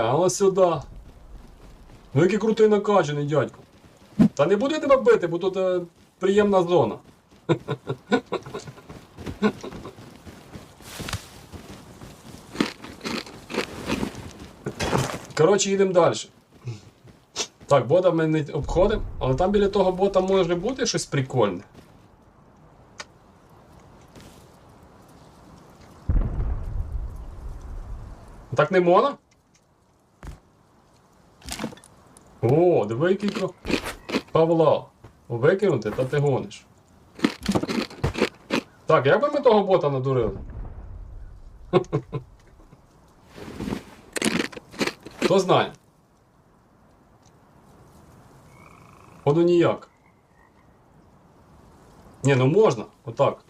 але сюди. Ну який крутий накачаний, дядько. Та не буду я тебе бити, бо тут е, приємна зона. Коротше, їдемо далі. Так, бота ми не обходимо, але там біля того бота може бути щось прикольне. Так не можна? О, диви, який кро... Павла. Викинути, та ти гониш. Так, як би ми того бота надурили? Хто знає? Поду ніяк. Ні, ну можна, отак.